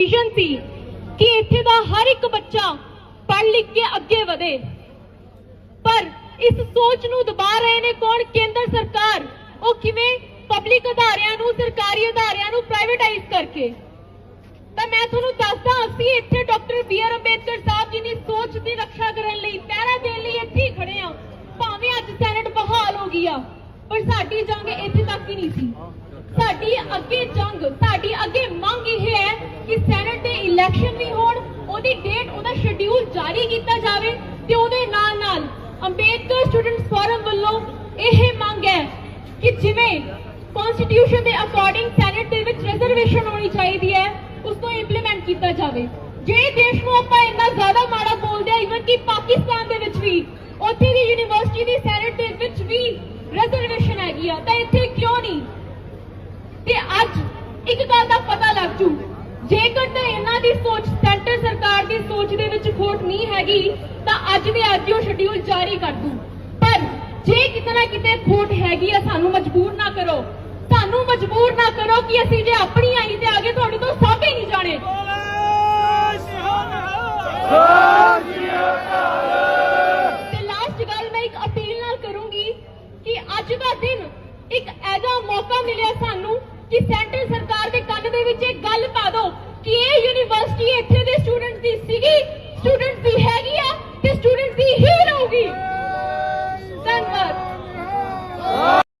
Vision ਸੀ ਕਿ ਇੱਥੇ ਦਾ ਹਰ ਇੱਕ ਬੱਚਾ ਪੜ੍ਹ ਲਿਖ ਕੇ ਅੱਗੇ ਵਧੇ। ਪਰ ਇਸ ਸੋਚ ਨੂੰ ਦਬਾ ਰਹੇ ਨੇ ਕੌਣ? ਕੇਂਦਰ ਸਰਕਾਰ। ਉਹ ਕਿਵੇਂ ਪਬਲਿਕ ਅਦਾਰਿਆਂ ਨੂੰ, ਸਰਕਾਰੀ ਅਦਾਰਿਆਂ ਨੂੰ ਪ੍ਰਾਈਵੇਟਾਈਜ਼ ਕਰਕੇ? ਤਾਂ ਮੈਂ ਤੁਹਾਨੂੰ ਦੱਸਦਾ, ਅਸੀਂ ਇੱਥੇ doctor B R Ambedkar Sahib ji ਦੀ ਸੋਚ ਦੀ ਰੱਖਿਆ ਕਰਨ ਲਈ, ਪਹਿਰਾ ਦੇਣ ਲਈ ਇੱਥੇ ਹੀ ਖੜੇ ਆ ਭਾਵੇਂ ਅੱਜ ਸੈਨੇਟ ਬਹਾਲ ਹੋ ਗਈ ਆ ਪਰ ਸਾਡੀ ਜੰਗ ਇੱਥੇ ਤੱਕ ਹੀ ਨਹੀਂ ਸੀ। ਸਾਡੀ ਅੱਗੇ ਜੰਗ, ਸਾਡੀ ਉਹਦੀ ਡੇਟ ਉਹਦਾ ਸ਼ਡਿਊਲ ਜਾਰੀ ਕੀਤਾ ਜਾਵੇ ਤੇ ਉਹਦੇ ਨਾਲ ਨਾਲ ਅੰਬੇਦਕਰ ਸਟੂਡੈਂਟਸ ਫੋਰਮ ਵੱਲੋਂ ਇਹ ਮੰਗ ਹੈ ਕਿ ਜਿਵੇਂ ਕਨਸਟੀਟਿਊਸ਼ਨ ਦੇ ਅਕੋਰਡਿੰਗ ਸੈਨੇਟ ਦੇ ਵਿੱਚ ਰਿਜ਼ਰਵੇਸ਼ਨ ਹੋਣੀ ਚਾਹੀਦੀ ਹੈ, ਉਸ ਨੂੰ ਇੰਪਲੀਮੈਂਟ ਕੀਤਾ ਜਾਵੇ। ਜਿਹੜੇ ਦੇਸ਼ ਨੂੰ ਆਪਾਂ ਇੰਨਾ ਜ਼ਿਆਦਾ ਮਾੜਾ ਬੋਲਦੇ ਆ ਇਵਨ ਕਿ ਪਾਕਿਸਤਾਨ ਦੇ ਵਿੱਚ ਵੀ, ਉੱਥੇ ਦੀ ਯੂਨੀਵਰਸਿਟੀ ਦੀ ਸੈਨੇਟ ਦੇ ਵਿੱਚ ਵੀ ਰਿਜ਼ਰਵੇਸ਼ਨ ਹੈਗੀ ਆ, ਤਾਂ ਇੱਥੇ ਕਿਉਂ ਨਹੀਂ? ਤੇ ਅੱਜ ਇੱਕ ਗੱਲ ਦਾ ਪਤਾ ਲੱਗ ਜੂ ਜੇਕਰ ਤਾਂ ਇਹਨਾਂ ਦੀ ਸੋਚ ਸੈਂਟਰ ਸਰਕਾਰ ਦੀ ਸੋਚ ਦੇ ਵਿੱਚ ਖੋਟ ਨਹੀਂ ਤਾਂ ਅੱਜ ਦੇ ਅੱਜ ਉਹ ਸ਼ਡਿਊਲ ਜਾਰੀ ਕਰ ਦੂ। ਪਰ ਜੇ ਕਿਤੇ ਨਾ ਕਿਤੇ ਖੋਟ ਹੈਗੀ ਆ, ਸਾਨੂੰ ਮਜਬੂਰ ਨਾ ਕਰੋ। ਸਾਨੂੰ ਮਜਬੂਰ ਨਾ ਕਰੋ ਕਿ ਅਸੀਂ ਜੇ ਆਪਣੀ ਆਈ ਤੇ ਆਗੇ ਤੁਹਾਡੇ ਤੋਂ ਸਾਂਭੇ ਨਹੀਂ ਜਾਣੇ। ਤੇ ਲਾਸਟ ਗੱਲ ਮੈਂ ਇੱਕ ਅਪੀਲ ਨਾਲ ਕਰੂੰਗੀ ਕਿ ਅੱਜ ਦਾ ਦਿਨ ਇੱਕ ਐਜਾ ਮੌਕਾ ਮਿਲਿਆ ਸਾਨੂੰ ਕਿ ਸੈਂਟਰ ਸਰਕਾਰ ਦੇ ਕੰਨ ਦੇ ਵਿੱਚ ਇੱਕ ਗੱਲ ਪਾ ਦਿਓ ਕਿ ਇਹ ਯੂਨੀਵਰਸਿਟੀ ਇੱਥੇ ਦੇ ਸਟੂਡੈਂਟਸ ਦੀ ਸੀਗੀ